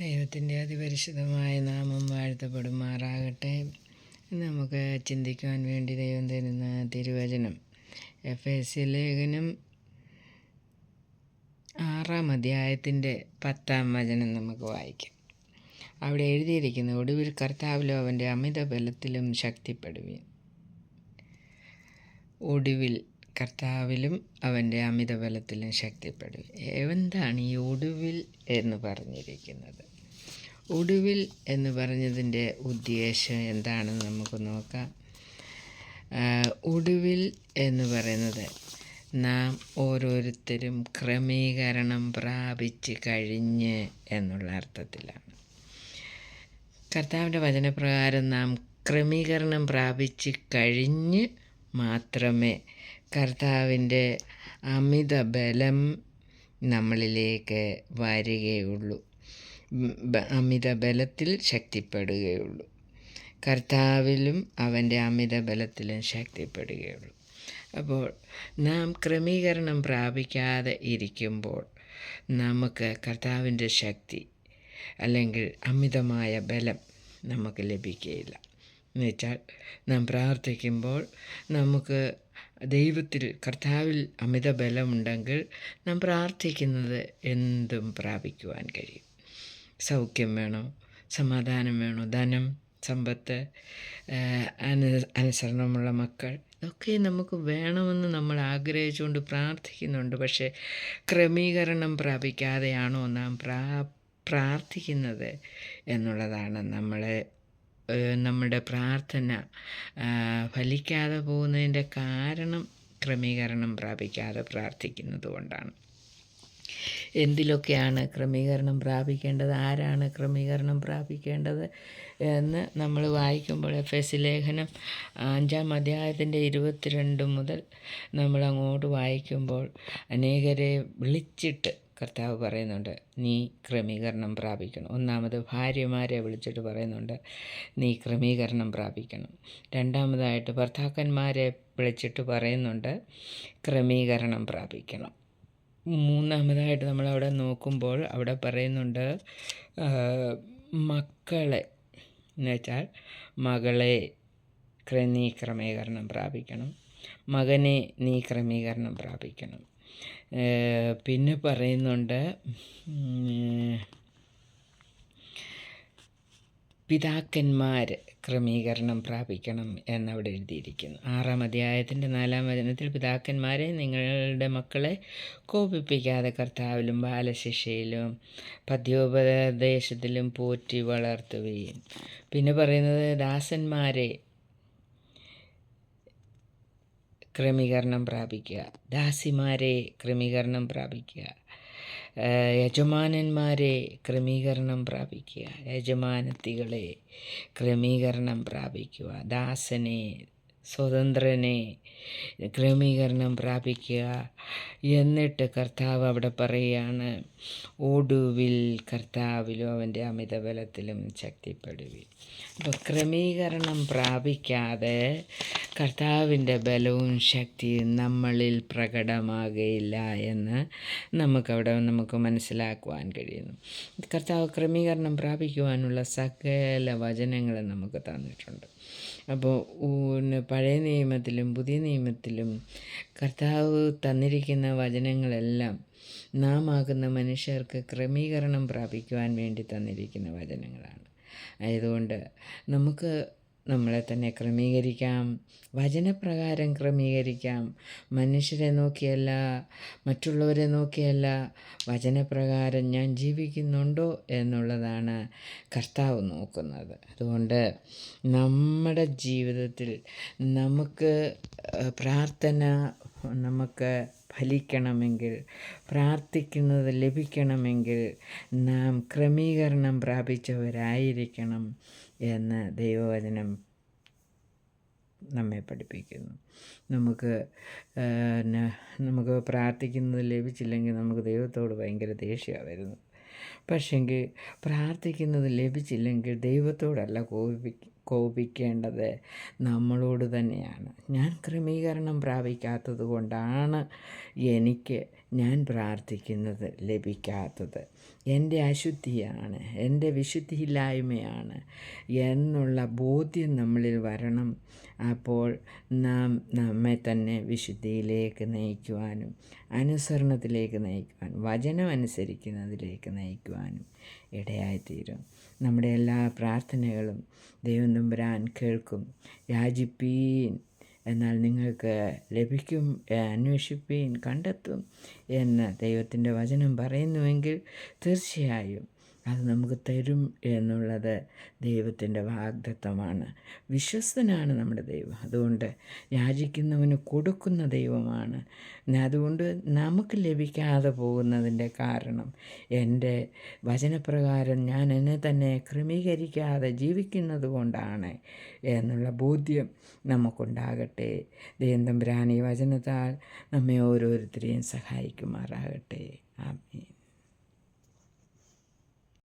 ദൈവത്തിന്റെ അതിപരിശുദ്ധമായ നാമം വാഴ്ത്തപ്പെടുമാറാകട്ടെ നമുക്ക് ചിന്തിക്കുവാൻ വേണ്ടി ദൈവം തരുന്ന തിരുവചനം. എഫ് എസ് സി ലേഖനം ആറാം അധ്യായത്തിന്റെ പത്താം വചനം നമുക്ക് വായിക്കാം. അവിടെ എഴുതിയിരിക്കുന്ന ഒടുവിൽ കർത്താവിലും അവന്റെ അമിത ബലത്തിലും ശക്തിപ്പെടുവീൻ. ഒടുവിൽ കർത്താവിലും അവന്റെ അമിത ബലത്തിലും ശക്തിപ്പെടുവീൻ എന്താണ് ഈ ഒടുവിൽ എന്ന് പറഞ്ഞിരിക്കുന്നത്? ഒടുവിൽ എന്ന് പറഞ്ഞതിന്റെ ഉദ്ദേശം എന്താണെന്ന് നമുക്ക് നോക്കാം. ഒടുവിൽ എന്ന് പറയുന്നത് നാം ഓരോരുത്തരും ക്രമീകരണം പ്രാപിച്ച് കഴിഞ്ഞ് എന്നുള്ള അർത്ഥത്തിലാണ്. കർത്താവിന്റെ വചനപ്രകാരം നാം ക്രമീകരണം പ്രാപിച്ച് കഴിഞ്ഞ് മാത്രമേ കർത്താവിന്റെ അമിത ബലം നമ്മളിലേക്ക് വരികയുള്ളൂ. അമിത ബലത്തിൽ ശക്തിപ്പെടുകയുള്ളൂ. കർത്താവിലും അവന്റെ അമിത ബലത്തിലും ശക്തിപ്പെടുകയുള്ളൂ. അപ്പോൾ നാം ക്രമീകരണം പ്രാപിക്കാതെ ഇരിക്കുമ്പോൾ നമുക്ക് കർത്താവിന്റെ ശക്തി അല്ലെങ്കിൽ അമിതമായ ബലം നമുക്ക് ലഭിക്കുകയില്ല. എന്നുവെച്ചാൽ നാം പ്രാർത്ഥിക്കുമ്പോൾ നമുക്ക് ദൈവത്തിൽ കർത്താവിൽ അമിത ബലമുണ്ടെങ്കിൽ നാം പ്രാർത്ഥിക്കുന്നത് എന്തും പ്രാപിക്കുവാൻ കഴിയും. സൗഖ്യം വേണോ? സമാധാനം വേണോ? ധനം സമ്പത്ത് അനുസരണമുള്ള മക്കൾ ഇതൊക്കെ നമുക്ക് വേണമെന്ന് നമ്മൾ ആഗ്രഹിച്ചുകൊണ്ട് പ്രാർത്ഥിക്കുന്നുണ്ട്. പക്ഷേ ക്രമീകരണം പ്രാപിക്കാതെയാണോ നാം പ്രാ പ്രാർത്ഥിക്കുന്നത് എന്നുള്ളതാണ് നമ്മളെ നമ്മുടെ പ്രാർത്ഥന ഫലിക്കാതെ പോകുന്നതിന്റെ കാരണം ക്രമീകരണം പ്രാപിക്കാതെ പ്രാർത്ഥിക്കുന്നത് കൊണ്ടാണ് എന്തിലൊക്കെയാണ് ക്രമീകരണം പ്രാപിക്കേണ്ടത്? ആരാണ് ക്രമീകരണം പ്രാപിക്കേണ്ടത് എന്ന് നമ്മൾ വായിക്കുമ്പോൾ എഫ് എസ് ലേഖനം അഞ്ചാം അധ്യായത്തിന്റെ ഇരുപത്തിരണ്ട് മുതൽ നമ്മൾ അങ്ങോട്ട് വായിക്കുമ്പോൾ അനേകരെ വിളിച്ചിട്ട് കർത്താവ് പറയുന്നുണ്ട് നീ ക്രമീകരണം പ്രാപിക്കണം. ഒന്നാമത് ഭാര്യമാരെ വിളിച്ചിട്ട് പറയുന്നുണ്ട് നീ ക്രമീകരണം പ്രാപിക്കണം. രണ്ടാമതായിട്ട് ഭർത്താക്കന്മാരെ വിളിച്ചിട്ട് പറയുന്നുണ്ട് ക്രമീകരണം പ്രാപിക്കണം. മൂന്നാമതായിട്ട് നമ്മളവിടെ നോക്കുമ്പോൾ അവിടെ പറയുന്നുണ്ട് മക്കളെ എന്നുവെച്ചാൽ മകളെ നീ ക്രമീകരണം പ്രാപിക്കണം മകനെ നീ ക്രമീകരണം പ്രാപിക്കണം. പിന്നെ പറയുന്നുണ്ട് പിതാക്കന്മാർ ക്രമീകരണം പ്രാപിക്കണം എന്നവിടെ എഴുതിയിരിക്കുന്നു. ആറാം അധ്യായത്തിന്റെ നാലാം വചനത്തിൽ പിതാക്കന്മാരെ നിങ്ങളുടെ മക്കളെ കോപിപ്പിക്കാതെ കർത്താവിലും ബാലശിക്ഷയിലും പദ്യോപദേശത്തിലും പോറ്റി വളർത്തുകയും. പിന്നെ പറയുന്നത് ദാസന്മാരെ ക്രമീകരണം പ്രാപിക്കുക. ദാസിമാരെ ക്രമീകരണം പ്രാപിക്കുക. യജമാനന്മാരെ ക്രമീകരണം പ്രാപിക്കുക. യജമാനത്തികളെ ക്രമീകരണം പ്രാപിക്കുക. ദാസനെ സ്വതന്ത്രനെ ക്രമീകരണം പ്രാപിക്കുക. എന്നിട്ട് കർത്താവ് അവിടെ പറയുകയാണ് ഒടുവിൽ കർത്താവിലും അവന്റെ അമിതബലത്തിലും ശക്തിപ്പെടുവി അപ്പോൾ ക്രമീകരണം പ്രാപിക്കാതെ കർത്താവിന്റെ ബലവും ശക്തിയും നമ്മളിൽ പ്രകടമാകുകയില്ല എന്ന് നമുക്കവിടെ നമുക്ക് മനസ്സിലാക്കുവാൻ കഴിയുന്നു. കർത്താവ് ക്രമീകരണം പ്രാപിക്കുവാനുള്ള സകല വചനങ്ങളും നമുക്ക് തന്നിട്ടുണ്ട്. അപ്പോൾ പഴയ നിയമത്തിലും പുതിയ നിയമത്തിലും കർത്താവ് തന്നിരിക്കുന്ന വചനങ്ങളെല്ലാം നാം ആകുന്ന മനുഷ്യർക്ക് ക്രമീകരണം പ്രാപിക്കുവാൻ വേണ്ടി തന്നിരിക്കുന്ന വചനങ്ങളാണ്. ആയതുകൊണ്ട് നമുക്ക് നമ്മളെ തന്നെ ക്രമീകരിക്കാം. വചനപ്രകാരം ക്രമീകരിക്കാം. മനുഷ്യരെ നോക്കിയല്ല മറ്റുള്ളവരെ നോക്കിയല്ല വചനപ്രകാരം ഞാൻ ജീവിക്കുന്നുണ്ടോ എന്നുള്ളതാണ് കർത്താവ് നോക്കുന്നത്. അതുകൊണ്ട് നമ്മുടെ ജീവിതത്തിൽ നമുക്ക് പ്രാർത്ഥന നമുക്ക് ഫലിക്കണമെങ്കിൽ പ്രാർത്ഥിക്കുന്നത് ലഭിക്കണമെങ്കിൽ നാം ക്രമീകരണം പ്രാപിച്ചവരായിരിക്കണം എന്ന് ദൈവവചനം നമ്മെ പഠിപ്പിക്കുന്നു. നമുക്ക് നമുക്ക് പ്രാർത്ഥിക്കുന്നത് ലഭിച്ചില്ലെങ്കിൽ നമുക്ക് ദൈവത്തോട് ഭയങ്കര ദേഷ്യമാണ് വരുന്നത് പക്ഷെങ്കിൽ പ്രാർത്ഥിക്കുന്നത് ലഭിച്ചില്ലെങ്കിൽ ദൈവത്തോടല്ല കോപി കോപിക്കേണ്ടത് നമ്മളോട് തന്നെയാണ്. ഞാൻ ക്രമീകരണം പ്രാപിക്കാത്തത് കൊണ്ടാണ് എനിക്ക് ഞാൻ പ്രാർത്ഥിക്കുന്നത് ലഭിക്കാത്തത്. എന്റെ അശുദ്ധിയാണ് എന്റെ വിശുദ്ധിയില്ലായ്മയാണ് എന്നുള്ള ബോധ്യം നമ്മളിൽ വരണം. അപ്പോൾ നാം നമ്മെ തന്നെ വിശുദ്ധിയിലേക്ക് നയിക്കുവാനും അനുസരണത്തിലേക്ക് നയിക്കുവാനും വചനം അനുസരിക്കുന്നതിലേക്ക് നയിക്കുവാനും ഇടയായിത്തീരും. നമ്മുടെ എല്ലാ പ്രാർത്ഥനകളും ദൈവം തമ്പുരാൻ കേൾക്കും. യാചിപ്പീൻ എന്നാൽ നിങ്ങൾക്ക് ലഭിക്കും അന്വേഷിപ്പീൻ കണ്ടെത്തും എന്ന് ദൈവത്തിന്റെ വചനം പറയുന്നുവെങ്കിൽ തീർച്ചയായും അത് നമുക്ക് തരും എന്നുള്ളത് ദൈവത്തിന്റെ വാഗ്ദത്വമാണ് വിശ്വസ്തനാണ് നമ്മുടെ ദൈവം. അതുകൊണ്ട് യാചിക്കുന്നവന് കൊടുക്കുന്ന ദൈവമാണ്. അതുകൊണ്ട് നമുക്ക് ലഭിക്കാതെ പോകുന്നതിന്റെ കാരണം എന്റെ വചനപ്രകാരം ഞാൻ എന്നെ തന്നെ ക്രമീകരിക്കാതെ ജീവിക്കുന്നത് കൊണ്ടാണ് എന്നുള്ള ബോധ്യം നമുക്കുണ്ടാകട്ടെ. ദൈവം ഈ വചനത്താൽ നമ്മെ ഓരോരുത്തരെയും സഹായിക്കുമാറാകട്ടെ. ആമീൻ.